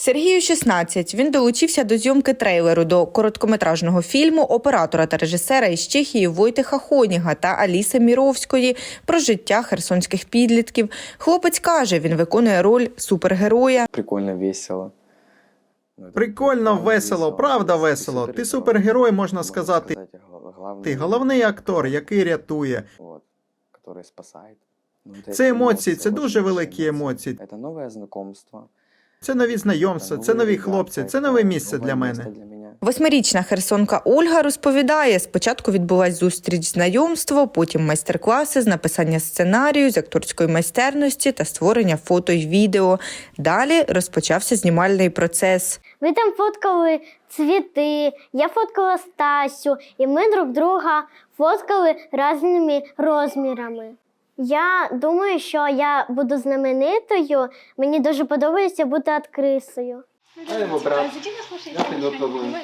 Сергію 16. Він долучився до зйомки трейлеру до короткометражного фільму оператора та режисера із Чехії Войтиха Хоніга та Аліси Міровської про життя херсонських підлітків. Хлопець каже, він виконує роль супергероя. Прикольно, весело. Ну, это Прикольно, правда весело, правда весело. Ти супергерой, можна сказати. Ти головний актор, який рятує. Вот, который спасает. Ну, это Це емоції, эмоции, це дуже очень великі большие емоції. Это новое знакомство. Це нові знайомства, це нові хлопці, це нове місце для мене. Восьмирічна херсонка Ольга розповідає: спочатку відбулась зустріч знайомство, потім майстер-класи з написання сценарію, з акторської майстерності та створення фото й відео. Далі розпочався знімальний процес. Ви там фоткали цвіти, я фоткала Стасю, і ми друг друга фоткали різними розмірами. Я думаю, що я буду знаменитою. Мені дуже подобається бути актрисою. А зачем вы слушаете? Я.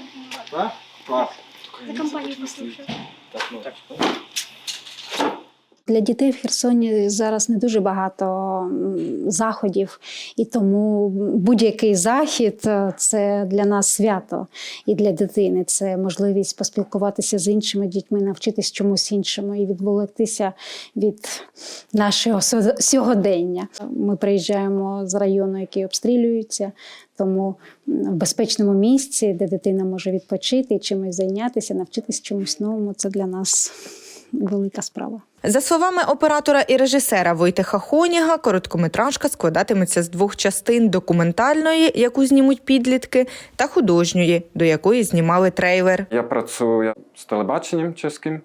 Так? Клас. За компанию послушаю. Для дітей в Херсоні зараз не дуже багато заходів, і тому будь-який захід е, це для нас свято. І для дитини це можливість поспілкуватися з іншими дітьми, навчитись чомусь іншому і відволіктися від нашого сьогодення. Ми приїжджаємо з району, який обстрілюється, тому в безпечному місці, де дитина може відпочити чимось зайнятися, навчитись чомусь новому. Це для нас велика справа. За словами оператора і режисера Войтиха Хоніга, короткометражка складатиметься з двох частин: документальної, яку знімуть підлітки, та художньої, до якої знімали трейлер. Я працюю з телебаченням чеським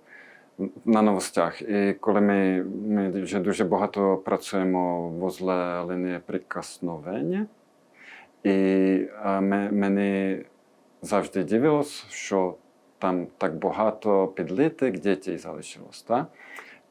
на новостях. І коли ми, ми вже дуже багато працюємо возле лінії прикосновення, і ме- мені завжди дивилось, що там так багато підліток дітей залишилось. Так?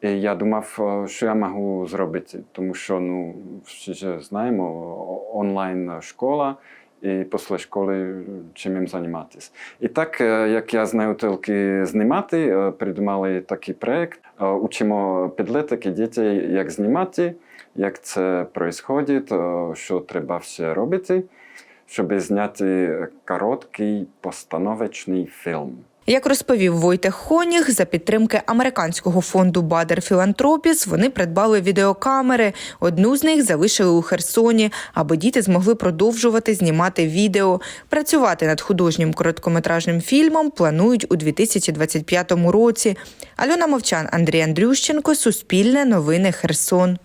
І я думав, е, що я можу зробити, тому що ну, всі ж знаємо, онлайн школа, і після школи чим їм займатися. І так, е, як я знаю тільки знімати, е, придумали такий проєкт. Учимо підліток і дітей, як знімати, як це відбувається, що треба все робити, щоб зняти короткий постановочний фільм. Як розповів Войтех Хоніх, за підтримки американського фонду Бадер Філантропіс вони придбали відеокамери. Одну з них залишили у Херсоні, аби діти змогли продовжувати знімати відео. Працювати над художнім короткометражним фільмом планують у 2025 році. Альона Мовчан, Андрій Андрющенко, Суспільне новини Херсон.